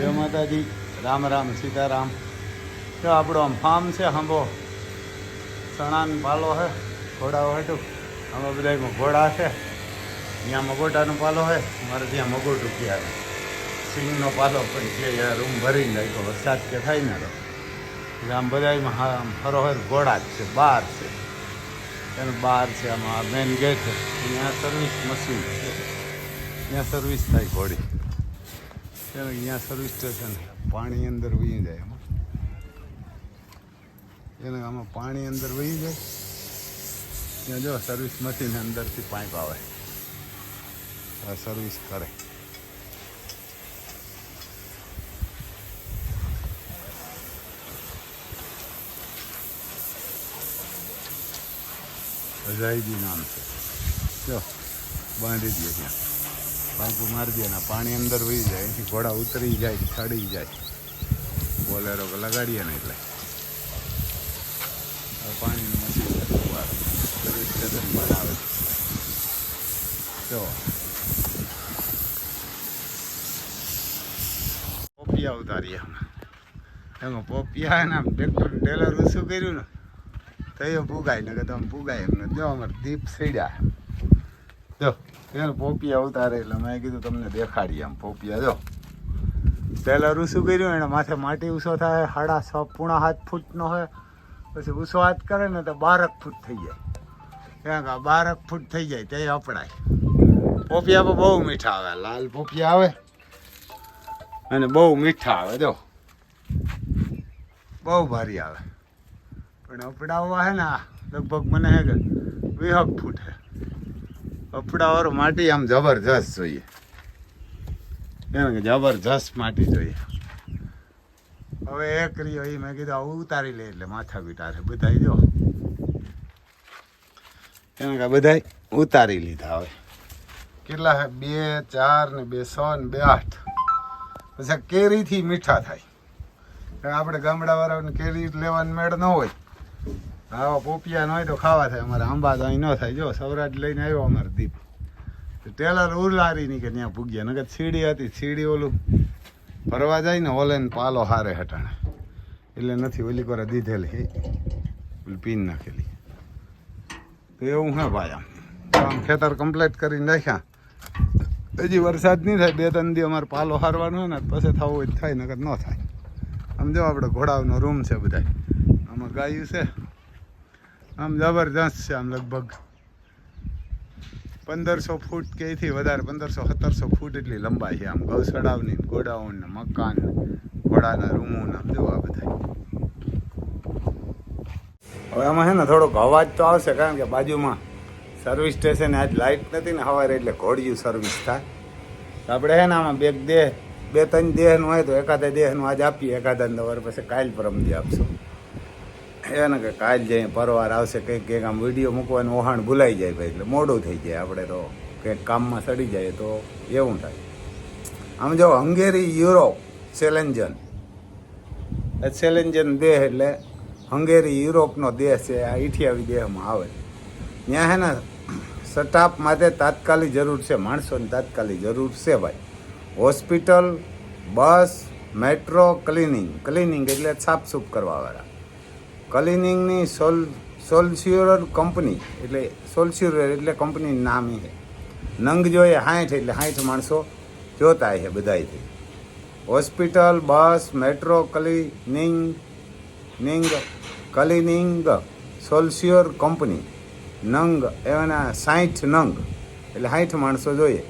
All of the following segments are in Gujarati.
જય માતાજી. રામ રામ, સીતારામ. તો આપણો આમ ફાર્મ છે, હાંભો. ચણાનો પાલો છે ઘોડાઓ હેઠું અમે બધા ઘોડા છે. ત્યાં મગોટાનો પાલો છે મારે ત્યાં મગોટું ક્યાં સિંગનો પાલો પણ છે યાર રૂમ ભરીને નાખ્યો વરસાદ કે થાય ને એટલે આમ બધા હા, આમ હરોહર ઘોડા જ છે, બાર છે. એનું બાર છે, આમાં મેન ગેટ છે. ત્યાં સર્વિસ મશીન છે. ત્યાં સર્વિસ થાય ઘોડી. એને અહીંયા સર્વિસ સ્ટેશન પાણી અંદર વહી જાય એમાં એને આમાં પાણી અંદર વહી જાય ત્યાં જો સર્વિસ મશીન અંદરથી પાઇપ આવે આ સર્વિસ કરે અજાયજી નામ છે જો બાંધી દે ત્યાં પાઇપ મારી દે ને પાણી અંદર વહી જાય. એથી ઘોડા ઉતરી જાય ચડી જાય. બોલેરો લગાડીએ ને એટલે. પાણીનું મશીન બનાવે જો. પોપિયા ઉતારીએ એમાં પોપિયા ને ટ્રેક્ટર ટેલર શું કર્યું ને, તો એ ભૂગાય ને કે તમે ભૂગાય એમને. જો અમારે દીપ સડ્યા જો. એને પોપિયા ઉતારે એટલે મેં કીધું તમને દેખાડીએ આમ પોપિયા જો. પહેલાં શું કર્યું, એને માથે માટી ઊંચો થાય સાડા છ પૂણા હાથ ફૂટનો હોય. પછી ઊંચો હાથ કરે ને તો બારક ફૂટ થઈ જાય. ક્યાંક કે બારક ફૂટ થઈ જાય તે અપડાય. પોપિયા પણ બહુ મીઠા આવે, લાલ પોપિયા આવે. અને બહુ મીઠા આવે, જો. બહુ ભારી આવે. પણ અપડાવવા હે ને લગભગ મને હે કે વીહક ફૂટ હે. અપડાવાળું માટી આમ જબરજસ્ત જોઈએ. એને જબરજસ્ત માટી જોઈએ. હવે એક રહ્યો એ મેં કીધું, આવું ઉતારી લે એટલે માથા પીટારે બધા જો. એને કે બધા ઉતારી લીધા હવે. કેટલા બે, ચાર ને બે, સો ને બે, આઠ. પછી કેરીથી મીઠા થાય. આપણે ગામડાવાળાને કેરી લેવાની મેળ ન હોય. આવા પોપિયા ન હોય તો ખાવા થાય. અમારે આંબા તો અહીં ન થાય. જો સૌરાજ લઈને આવ્યો અમારે દીપ. ટેલર ઉરલારી ની કે ત્યાં પૂગ્યા નકર સીડી હતી. સીડી ઓલું ફરવા જાય ને ઓલે પાલો હારે હટાણે. એટલે નથી ઓલી કોરા દીધેલી. પીન નાખેલી. તો એવું હે ભાઈ આમ. આમ ખેતર કમ્પ્લીટ કરીને નાખ્યા હજી વરસાદ નહીં થાય. બે ત્રણ દી અમારે પાલો હારવાનો હોય ને, પછી થવું હોય થાય, નકર ન થાય. આમ જો આપણે ઘોડાનો રૂમ છે બધા આમાં ગાયું છે. આમ જબરજસ્ત છે આમ લગભગ. પંદરસો ફૂટ કે એથી વધારે, પંદરસો સત્તરસો ફૂટ એટલી લંબાઈ છે આમ ગૌસડાવની ગોડાઉન ને મકાન ઘોડાના રૂમોને આમ જોવા બધા. હવે આમાં છે ને થોડોક અવાજ તો આવશે કારણ કે બાજુમાં સર્વિસ સ્ટેશન આજ લાઇટ નથી ને સવારે એટલે ઘોડિયું સર્વિસ થાય. આપણે છે ને આમાં બે દેહ, બે ત્રણ દેહનું હોય તો એકાદ દેહનું આજ આપીએ એકાદા નવર પછી કાલ પરમદી આપશું. એને કે કાલ જઈએ પરવાર આવશે કંઈક કંઈક આમ વીડિયો મૂકવાનું ઓહાણ ભૂલાઈ જાય ભાઈ, એટલે મોડું થઈ જાય આપણે તો. કંઈક કામમાં સડી જાય તો એવું થાય. આમ જો, હંગેરી યુરોપ, સેલેન્જન. સેલેન્જન દેહ એટલે હંગેરી યુરોપનો દેશ છે, આ ઇઠિયાવી દેહમાં આવે. ત્યાં હે ને સ્ટાફ માટે તાત્કાલિક જરૂર છે, માણસોની તાત્કાલિક જરૂર છે ભાઈ. Hospital, bus, metro, cleaning. Cleaning એટલે સાફસૂફ કરવાવાળા. ક્લિનિંગની સોલ સોલસ્યુરર કંપની એટલે સોલસ્યુરર એટલે કંપનીનું નામ છે. નંગ જોઈએ સાઠ એટલે સાઠ માણસો જોતા છે બધાયથી. હોસ્પિટલ, બસ, મેટ્રો, ક્લિનિંગ, નિંગ, ક્લિનિંગ, સોલસ્યુર કંપની. નંગ એના સાઠ નંગ એટલે સાઠ માણસો જોઈએ.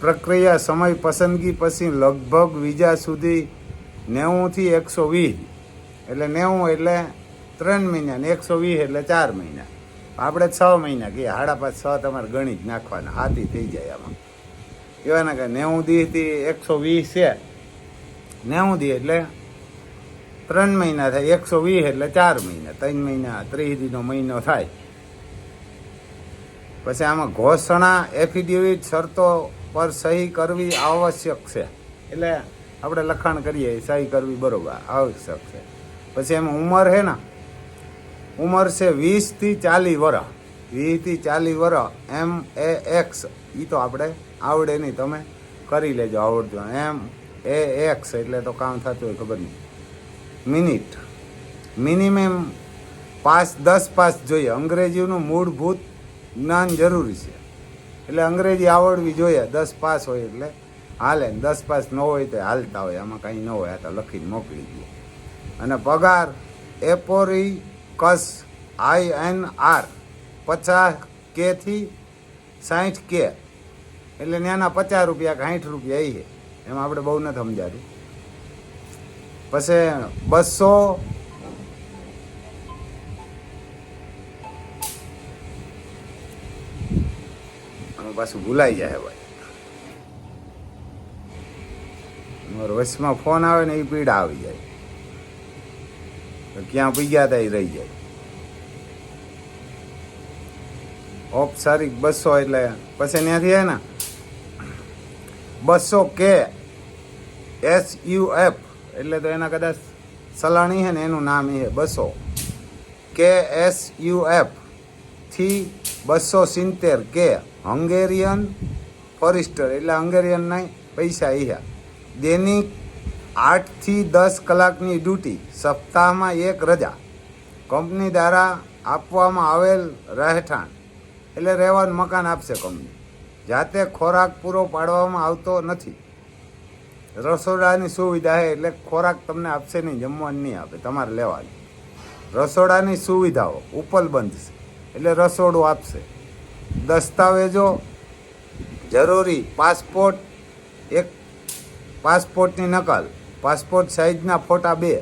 પ્રક્રિયા સમય પસંદગી પછી લગભગ વીજા સુધી નેવુંથી એકસો વીસ એટલે નેવું એટલે ત્રણ મહિના ને એકસો વીસ એટલે ચાર મહિના. આપણે છ મહિના કે સાડા પાંચ છ તમારે ગણી જ નાખવાના હાથી થઈ જાય આમાં. એવાના કે નેવું દીથી એકસો વીસ છે. નેવું દી એટલે ત્રણ મહિના થાય, એકસો વીસ એટલે ચાર મહિના, ત્રણ મહિના, ત્રીસ દીનો મહિનો થાય. પછી આમાં ઘોષણા, એફિડેવિટ, શરતો પર સહી કરવી આવશ્યક છે. એટલે આપણે લખાણ કરીએ, સહી કરવી બરોબર આવશ્યક છે. પછી એમાં ઉંમર છે ને, ઉંમર છે વીસથી ચાલીસ વર્ષ વીસથી ચાલીસ વર્ષ એમ એ એક્સ. એ તો આપણે આવડે નહીં, તમે કરી લેજો આવડજો એમ એ એક્સ એટલે તો કામ થતું હોય, ખબર નહીં. મિનિટ. મિનિમમ પાસ દસ પાસ જોઈએ. અંગ્રેજીનું મૂળભૂત જ્ઞાન જરૂરી છે. એટલે અંગ્રેજી આવડવી જોઈએ. દસ પાસ હોય એટલે હાલે દસ પાસ ન હોય તો હાલતા હોય. આમાં કાંઈ ન હોય. આ તો લખીને મોકલી દઈએ અને પગાર એપોરી કસ આઈ એન આર પચાસ કેથી સાઠ કે. એટલે ત્યાંના પચાસ રૂપિયા સાઠ રૂપિયા એ એમાં આપણે બહુ નથી સમજાતું. પછી બસો પાછું ભૂલાઈ જાય ભાઈ. મારો વચમાં ફોન આવે ને એ પીડા આવી જાય. ક્યાં પીગ્યા હતા રહી જાય. ઔપચારિક બસો એટલે. પછી ત્યાંથી હે ને? બસો કે. S U F. એટલે તો એના કદાચ સલાણી છે ને, એનું નામ એ બસો. કે એસ યુ એફ. થી બસો સિત્તેર કે. Hungarian forester. એટલે હંગેરિયન નહીં, પૈસા એ દૈનિક આઠથી દસ કલાકની ડ્યુટી, સપ્તાહમાં એક રજા. કંપની દ્વારા આપવામાં આવેલ રહેઠાણ, એટલે રહેવાનું મકાન આપશે કંપની. જાતે ખોરાક પૂરો પાડવામાં આવતો નથી. રસોડાની સુવિધા છે એટલે ખોરાક તમને આપશે નહીં, જમવાનું નહીં આપે, તમારે લેવાની. રસોડાની સુવિધાઓ, ઉપલબંધ છે, એટલે રસોડું આપશે. દસ્તાવેજો જરૂરી, પાસપોર્ટ, એક પાસપોર્ટની નકલ પાસપોર્ટ સાઇઝના ફોટા બે.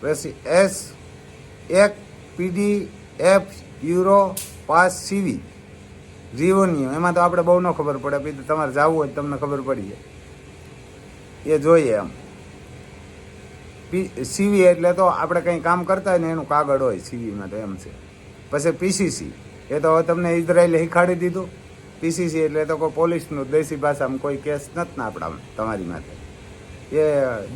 પછી એસ એક PD F Europass CV. Revenue એમાં તો આપણે બહુ ન ખબર પડે, પછી તમારે જવું હોય તમને ખબર પડી જાય. એ જોઈએ એમ. પી સીવી એટલે તો આપણે કંઈ કામ કરતા હોય ને એનું કાગળ હોય સીવીમાં તો એમ છે. પછી પીસીસી. એ તો તમને ઇઝરાયલે શીખાડી દીધું. પીસીસી એટલે તો કોઈ પોલીસનું દેશી ભાષામાં કોઈ કેસ નથી ને આપણા તમારી માથે. એ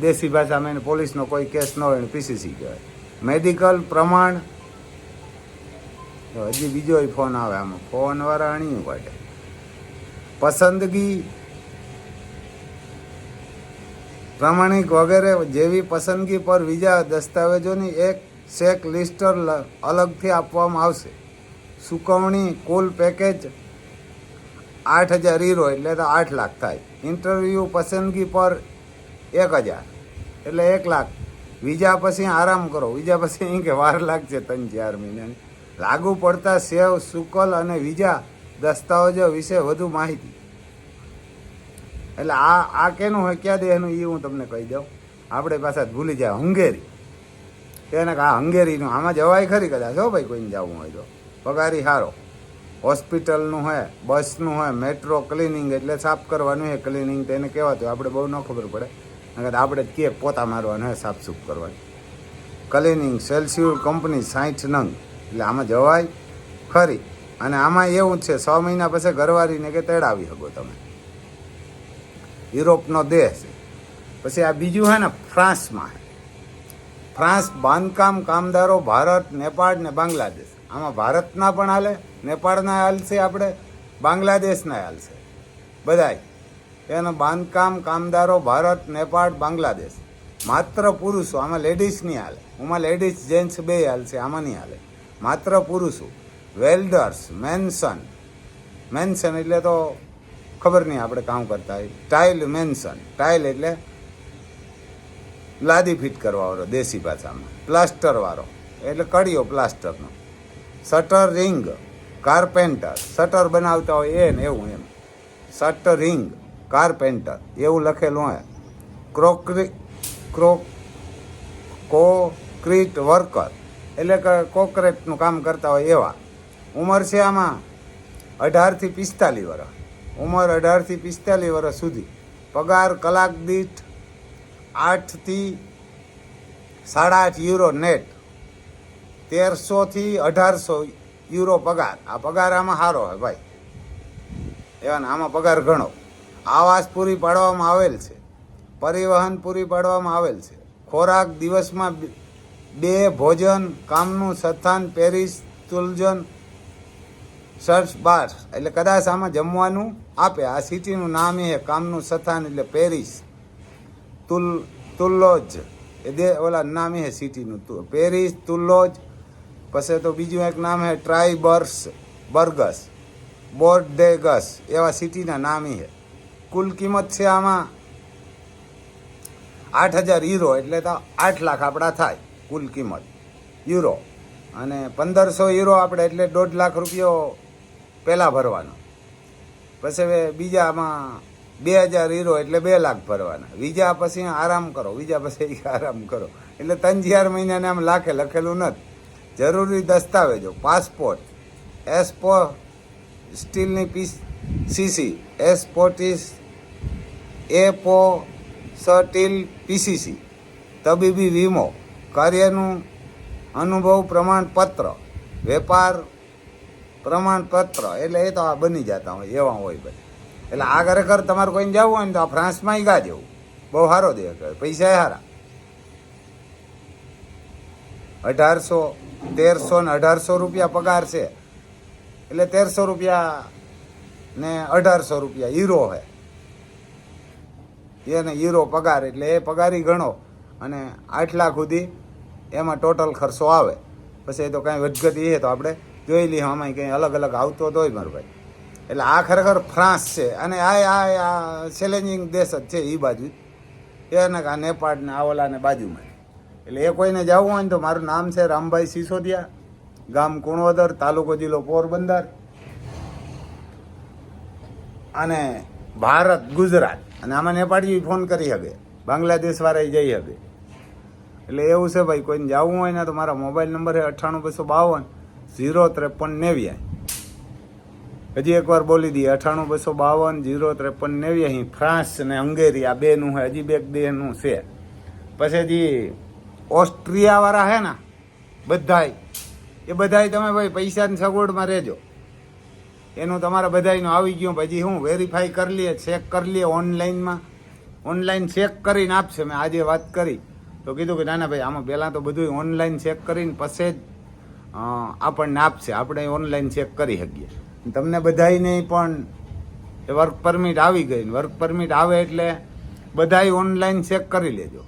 દેશી ભાષામાં એને પોલીસનો કોઈ કેસ ન હોય પીસીસી કહેવાય. મેડિકલ પ્રમાણ હજી બીજો ફોન આવે આમાં. ફોન વાળા અણીયું કાઢે પસંદગી, પ્રમાણિક વગેરે જેવી પસંદગી પર બીજા દસ્તાવેજોની એક ચેક લિસ્ટર અલગથી આપવામાં આવશે. ચૂકવણી કુલ પેકેજ આઠ હજાર હીરો, એટલે તો આઠ લાખ થાય. ઇન્ટરવ્યૂ પસંદગી પર એક હજાર. એટલે એક લાખ. બીજા પછી આરામ કરો. બીજા પછી અહીં કે વાર લાગશે ત્રણ ચાર મહિનાની. લાગુ પડતા સેવ, સુકલ અને બીજા દસ્તાવેજો વિશે વધુ માહિતી. એટલે આ આ કેનું હોય? ક્યાં દેહનું એ હું તમને કહી દઉં. આપણે પાછા ભૂલી જાય. હંગેરી. તેને કે આ હંગેરીનું આમાં જવાય ખરી કદાચ? હો ભાઈ, કોઈને જવું હોય તો. પગારી સારો હોસ્પિટલનું હોય, બસનું હોય, મેટ્રો ક્લિનિંગ એટલે સાફ કરવાનું હોય ક્લિનિંગ તેને કહેવાતું. આપણે બહુ ન ખબર પડે. નકર આપણે કે પોતા મારવાના હોય સાફ સૂફ કરવાની. ક્લિનિંગ સેલ્સ્યુર કંપની સાઠ નંગ. એટલે આમાં જવાય ખરી. અને આમાં એવું છે, છ મહિના પછી ઘરવાળીને કે તેડાવી શકો તમે. યુરોપનો દેશ. પછી આ બીજું છે ને, ફ્રાન્સમાં ફ્રાન્સ બાંધકામ કામદારો ભારત, નેપાળ ને બાંગ્લાદેશ. આમાં ભારતના પણ હાલે, નેપાળના હાલશે આપણે, બાંગ્લાદેશના હાલશે. બધાય. એનો બાંધકામ કામદારો ભારત, નેપાળ, બાંગ્લાદેશ. માત્ર પુરુષો, આમાં લેડીઝ નહીં હાલે. આમાં લેડીઝ જેન્ટ્સ બે હાલશે, આમાં નહીં હાલે. માત્ર પુરુષો. વેલ્ડર્સ મેન્સન મેન્સન એટલે તો ખબર નહીં આપણે કામ કરતા હોય. ટાઇલ મેન્સન ટાઇલ એટલે લાદી ફિટ કરવાવાળો દેશી ભાષામાં. પ્લાસ્ટરવાળો એટલે કડીઓ પ્લાસ્ટરનો શટર રિંગ કાર્પેન્ટર શટર બનાવતા હોય એ ને એવું એમ. શટર રિંગ કાર્પેન્ટર એવું લખેલું હોય. ક્રોકરી ક્રો કોક્રીટ વર્કર એટલે કે કોક્રેટનું કામ કરતા હોય એવા. ઉંમર છે આમાં? અઢારથી પિસ્તાલીસ વર્ષ. ઉંમર અઢારથી પિસ્તાલીસ વર્ષ સુધી. પગાર કલાક દીઠ આઠથી સાડા આઠ યુરો નેટ તેરસોથી અઢારસો યુરો પગાર. આ પગાર આમાં સારો હોય ભાઈ. એવા ને આમાં પગાર ઘણો. આવાસ પૂરી પાડવામાં આવેલ છે. પરિવહન પૂરી પાડવામાં આવેલ છે. ખોરાક દિવસમાં બે- ભોજન, કામનું સથાન, પેરિસ, તુલજન, સર્ચ બાર. એટલે કદાચ આમાં જમવાનું આપે. આ સિટીનું નામ એ કામનું સથાન એટલે પેરિસ, તુલ તુલ્લોજ એ દે ઓલા નામ હે સિટીનું. પેરિસ તુલ્લોજ પછી તો બીજું એક નામ હે ટ્રાઈબર્સ બર્ગસ, બોર્ડેગસ. એવા સિટીના નામ હે કુલ કિંમત છે આમાં આઠ હજાર યુરો એટલે તો આઠ લાખ આપણા થાય, કુલ કિંમત યુરો અને પંદરસો યુરો આપણે, એટલે દોઢ લાખ રૂપિયો પહેલાં ભરવાનો. પછી હવે બીજામાં બે હજાર યુરો એટલે બે લાખ ભરવાના. બીજા પછી આરામ કરો બીજા પછી આરામ કરો. એટલે ત્રણ ચાર મહિનાને આમ લાખે લખેલું નથી. જરૂરી દસ્તાવેજો, પાસપોર્ટ એસપો સ્ટીલની પીસ સીસી એસપોટીસ એપો, સટીલ, પીસીસી. તબીબી વીમો. કાર્યનું અનુભવ પ્રમાણપત્ર. વેપાર પ્રમાણપત્ર. એટલે એ તો આ બની જતા હોય, એવા હોય ભાઈ એટલે આ ખરેખર તમારે કોઈને જવું હોય ને તો આ ફ્રાન્સમાં ગા જવું. બહુ સારો દે પૈસા સારા અઢારસો, તેરસો ને અઢારસો રૂપિયા પગાર છે. એટલે તેરસો રૂપિયા ને અઢારસો રૂપિયા હીરો હે. એને હીરો પગાર એટલે એ પગારી ગણો અને આઠ લાખ સુધી એમાં ટોટલ ખર્ચો આવે. પછી એ તો કાંઈ વધઘટ એ તો આપણે જોઈ લઈએ આમાં કંઈ અલગ અલગ આવતો તો હોય મારો ભાઈ. એટલે આ ખરેખર ફ્રાન્સ છે અને આ આ ચેલેન્જિંગ દેશ જ છે એ બાજુ. એને આ નેપાળ ને આવલાને બાજુમાં. એટલે એ કોઈને જવું હોય ને તો મારું નામ છે રામભાઈ સિસોદિયા, ગામ કુણોદર તાલુકો જિલ્લો પોરબંદર. અને ભારત, ગુજરાત. અને આમાં નેપાળી ફોન કરી શકે. બાંગ્લાદેશ વાળા જઈ શકે. એટલે એવું છે ભાઈ, કોઈને જવું હોય ને તો મારા મોબાઈલ નંબર છે અઠ્ઠાણું બસો બાવન, ઝીરો ત્રેપન નેવ્યાસી. હજી એકવાર બોલી દઈએ, અઠ્ઠાણું બસો બાવન, ઝીરો ત્રેપન નેવ્યાસી ફ્રાન્સ ને હંગેરી આ બેનું છે, હજી બે દેહનું છે. પછી હજી ઓસ્ટ્રિયાવાળા છે ને, બધાય. એ બધાય તમે ભાઈ પૈસાની સગવડમાં રહેજો. એનું તમારા બધાયનું આવી ગયું. પછી હું વેરીફાઈ કરી લઈએ ચેક કરી લઈએ ઓનલાઈનમાં ઓનલાઈન ચેક કરીને આપશે. મેં આજે વાત કરી. તો કીધું કે ના ના ભાઈ, આમાં પહેલાં તો બધું ઓનલાઈન ચેક કરીને પછી જ આપણને આપશે. આપણે ઓનલાઈન ચેક કરી શકીએ. તમને બધાયને પણ વર્ક પરમિટ આવી ગઈ. વર્ક પરમિટ આવે એટલે બધાય ઓનલાઈન ચેક કરી લેજો.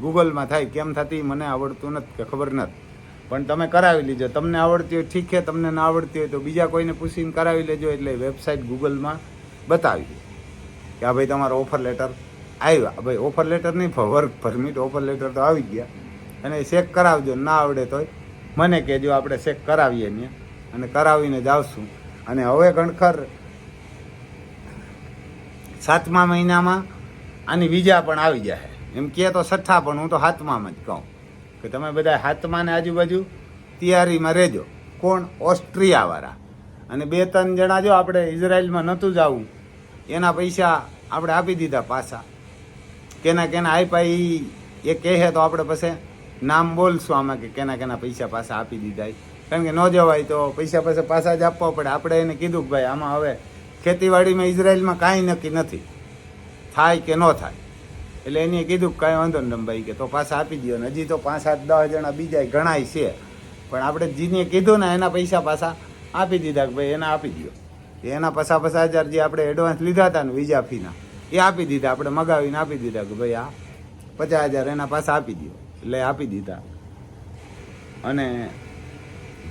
ગૂગલમાં થાય. કેમ થતી? મને આવડતું નથી કે ખબર નથી. પણ તમે કરાવી લીજો. તમને આવડતી હોય ઠીક છે, તમને ના આવડતી હોય તો બીજા કોઈને પૂછીને કરાવી લેજો એટલે વેબસાઇટ ગૂગલમાં બતાવી દે. કે આ ભાઈ તમારો ઓફર લેટર આવ્યા. ભાઈ ઓફર લેટર નહીં વર્ક પરમિટ ઓફર લેટર તો આવી ગયા. અને ચેક કરાવજો, ના આવડે તોય. મને કહેજો આપણે ચેક કરાવીએ ને. અને કરાવીને જ આવશું. અને હવે ગણખર સાતમા મહિનામાં આની વિઝા પણ આવી જાય એમ કહે તો છઠ્ઠા પણ હું તો હાથમાં જ કહું. કે તમે બધા હાથમાં આજુબાજુ તૈયારીમાં રહેજો. કોણ? ઓસ્ટ્રિયાવાળા. અને બે ત્રણ જણા જો આપણે ઇઝરાયલમાં નહોતું જવું, એના પૈસા આપણે આપી દીધા પાછા. કેના કેના આપ્યા એ એ કહે તો આપણે પછી નામ બોલશું આમાં કે કેના કેના પૈસા પાછા આપી દીધા. કારણ કે ન જવાય તો પૈસા પાછા પાછા જ આપવા પડે. આપણે એને કીધું કે ભાઈ આમાં હવે ખેતીવાડીમાં ઇઝરાયલમાં કાંઈ નક્કી નથી. થાય કે ન થાય. એટલે એને કીધું કે કાંઈ વાંધો નહીં ભાઈ કે તો પાછા આપી દો ને. હજી તો પાંચ, સાત, દસ જણા બીજા ઘણાય છે. પણ આપણે જીને કીધું ને એના પૈસા પાછા આપી દીધા કે ભાઈ એના આપી દો એના પચાસ પચાસ હજાર જે આપણે એડવાન્સ લીધા હતા ને વિઝા ફીના, એ આપી દીધા. આપણે મગાવીને આપી દીધા કે ભાઈ આ પચાસ હજાર એના પાછા આપી દો એટલે આપી દીધા. અને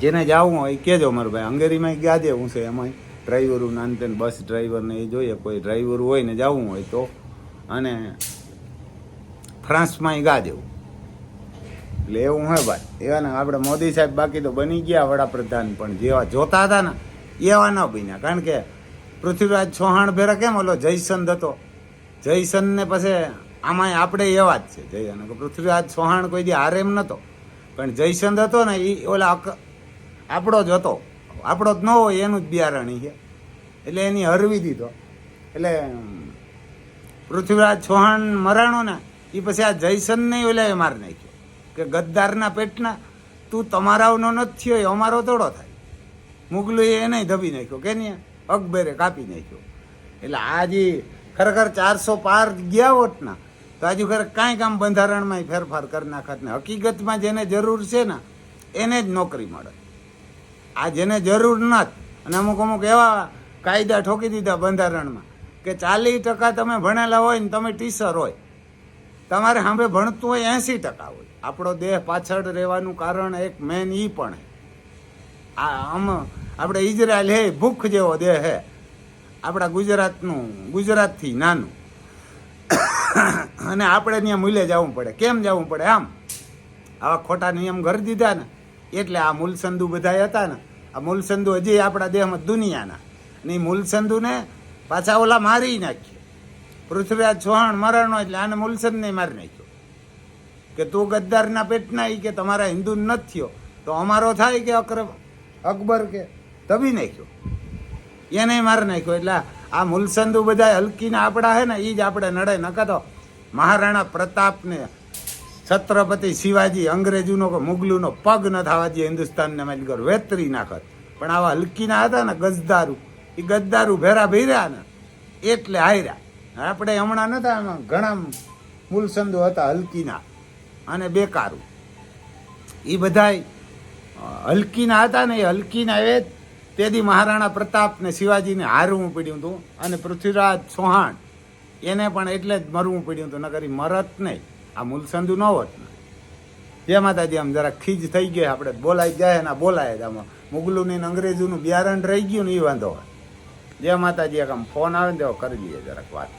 જેને જવું હોય કહેજો મારું ભાઈ, હંગેરીમાં ગયા દે હું છે એમાં ડ્રાઈવરું નાનતેન બસ ડ્રાઈવરને એ જોઈએ. કોઈ ડ્રાઈવર હોય ને જવું હોય તો. અને ફ્રાન્સમાં ગા દેવું. એટલે એવું હે ભાઈ. એવા ને આપણે મોદી સાહેબ બાકી તો બની ગયા વડાપ્રધાન, પણ જેવા જોતા હતા ને, એવા ન બન્યા. કારણ કે પૃથ્વીરાજ ચૌહાણ ભેરા કેમ ઓલો જયસંદ હતો? જયસંદ ને પછી આમાં આપણે એવા જ છે. જય અને પૃથ્વીરાજ ચૌહાણ કોઈ દી હારે એમ નહોતો પણ જયસંદ હતો ને એ ઓલા આપણો જ હતો. આપણો જ ન હોય, એનું જ બિયારણી છે. એટલે એની હરવી દીધો. એટલે, પૃથ્વીરાજ ચૌહાણ મરાણો ને એ પછી આ જયસનને ઓલા એ માર નાખ્યો. કે ગદ્દારના પેટના તું તમારાઓનો નથી થયો અમારો તોડો થાય. મુગલું એને દબી નાખ્યો, કે નહીં? અકબરે કાપી નાખ્યો. એટલે આજે ખરેખર ચારસો પાર ગયા વોટના, તો હજુ ખરે કાંઈ કામ બંધારણમાં ફેરફાર કરી નાખત ને. હકીકતમાં જેને જરૂર છે ને, એને જ નોકરી મળે. આ જેને જરૂર નથી અને અમુક અમુક એવા કાયદા ઠોકી દીધા બંધારણમાં, કે ચાલીસ ટકા તમે ભણેલા હોય ને, તમે ટીચર હોય. તમારે સામે ભણતું હોય એંસી ટકા હોય. આપણો દેહ પાછળ રહેવાનું કારણ એક મેન ઈ પણ આ આમ આપણે ઇઝરાયલ હે, ભૂખ જેવો દેહ હે. આપણા ગુજરાતનું, ગુજરાતથી નાનું. અને આપણે ત્યાં મૂલ્ય જવું પડે. કેમ જવું પડે આમ? આવા ખોટા નિયમ ઘર દીધા ને, એટલે આ મૂલસંદુ બધા હતા ને. આ મૂલસંદુ હજી આપણા દેહમાં દુનિયાના. અને એ મૂલસંદુને પાછા ઓલા મારી નાખ્યો પૃથ્વીરાજ ચૌહાણ મરણો એટલે આને મૂલસંદને મારી નાખ્યો. કે તું ગદ્દારના પેટના એ કે તમારા હિન્દુ નથી થયો. તો અમારો થાય કે અકરમ અકબર કે? તબી નાખ્યો. એને મારી નાખ્યો. એટલે આ મુલસંદુ બધા હલકીના આપણા હે ને એ જ આપણે નડે નકા તો મહારાણા પ્રતાપને છત્રપતિ શિવાજી અંગ્રેજોનો કે મુગલોનો પગ ન થવા દે હિન્દુસ્તાનને મારી ઘર વેતરી નાખત પણ આવા હલકીના હતા ને ગજદારું એ ગજદારું ભેરા ભેર્યા ને, એટલે હાર્યા. આપણે હમણાં નતા ઘણા મૂલસંદો હતા હલકીના અને બેકારું. એ બધાય હલકીના હતા ને એ હલકીના એ તેથી મહારાણા પ્રતાપ ને શિવાજીને હારવું પડ્યું હતું અને પૃથ્વીરાજ ચૌહાણ એને પણ એટલે જ મરવું પડ્યું હતું, નકર મરત નહીં આ મૂલસંધુ ન હોત ને. જય માતાજી, આમ જરા ખીજ થઈ ગઈ, આપણે બોલાઈ જાય ને બોલાય જ, આમાં મુગલું ને અંગ્રેજોનું બિયારણ રહી ગયું ને એ વાંધો હોય. જય માતાજી આમ ફોન આવે ને તો કરી દઈએ જરાક વાત.